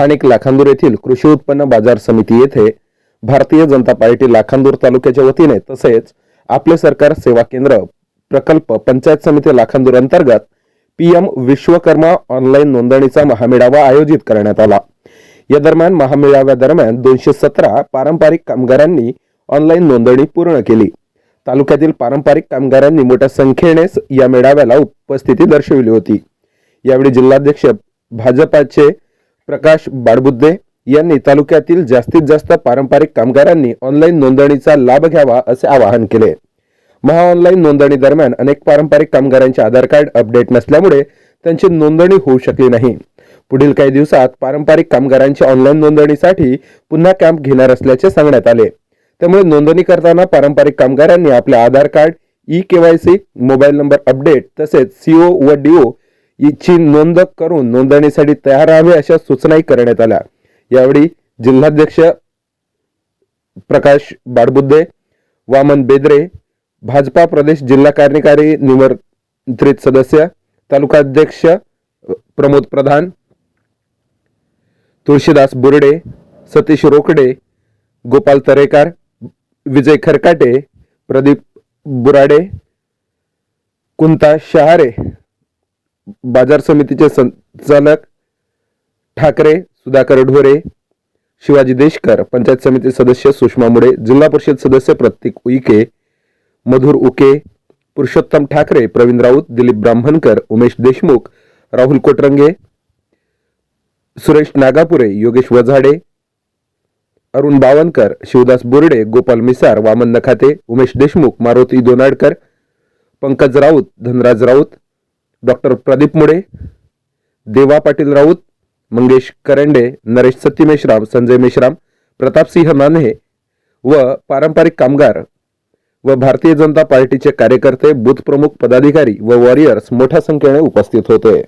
स्थानिक लाखांदूर येथील कृषी उत्पन्न बाजार समिती येथे भारतीय जनता पार्टी लाखांदूर तालुक्याच्या वतीने तसेच आपले सरकार सेवा केंद्र प्रकल्प पंचायत समिती लाखांदूर अंतर्गत पीएम विश्वकर्मा ऑनलाईन नोंदणीचा महामेळावा आयोजित करण्यात आला. या दरम्यान महामेळाव्यादरम्यान दोनशे सतरा पारंपरिक कामगारांनी ऑनलाईन नोंदणी पूर्ण केली. तालुक्यातील पारंपरिक कामगारांनी मोठ्या संख्येने या मेळाव्याला उपस्थिती दर्शविली होती. यावेळी जिल्हाध्यक्ष भाजपाचे प्रकाश बाडबुद्दे यांनी तालुक्यातील जास्तीत जास्त पारंपरिक कामगारांनी ऑनलाईन नोंदणीचा लाभ घ्यावा असे आवाहन केले. महाऑनलाईन नोंदणी दरम्यान अनेक पारंपरिक कामगारांचे आधार कार्ड अपडेट नसल्यामुळे त्यांची नोंदणी होऊ शकली नाही. पुढील काही दिवसात पारंपरिक कामगारांची ऑनलाईन नोंदणीसाठी पुन्हा कॅम्प घेणार असल्याचे सांगण्यात आले. त्यामुळे नोंदणी करताना पारंपरिक कामगारांनी आपले Aadhaar card e KYC mobile number update तसेच सीओ व डीओ इची नोंद करून नोंदणीसाठी तयार राहावे अशा सूचनाही करण्यात आल्या. यावेळी जिल्हाध्यक्ष प्रकाश बाडबुद्धे वामन बेदरे भाजपा प्रदेश जिल्हा कार्यकारी निमंत्रित सदस्य तालुकाध्यक्ष प्रमोद प्रधान तुळशीदास बुर्डे सतीश रोकडे गोपाल तरेकर विजय खरकाटे प्रदीप बुराडे कुंता शहारे बाजार समितीचे संचालक ठाकरे सुधाकर ढोरे शिवाजी देशकर पंचायत समिती सदस्य सुषमा मुळे जिल्हा परिषद सदस्य प्रतीक उईके मधुर उके पुरुषोत्तम ठाकरे प्रवीण राऊत दिलीप ब्राह्मणकर उमेश देशमुख राहुल कोटरंगे सुरेश नागापुरे योगेश वझाडे अरुण बावनकर शिवदास बोर्डे गोपाल मिसार वामन नखाते उमेश देशमुख मारुती दोनाडकर पंकज राऊत धनराज राऊत डॉक्टर प्रदीप मुळे देवा पाटील राऊत मंगेश करंडे नरेश सत्ती मेश्राम संजय मेश्राम प्रतापसिंह माने व पारंपरिक कामगार व भारतीय जनता पार्टीचे कार्यकर्ते बूथ प्रमुख पदाधिकारी व वॉरियर्स मोठ्या संख्येने उपस्थित होते.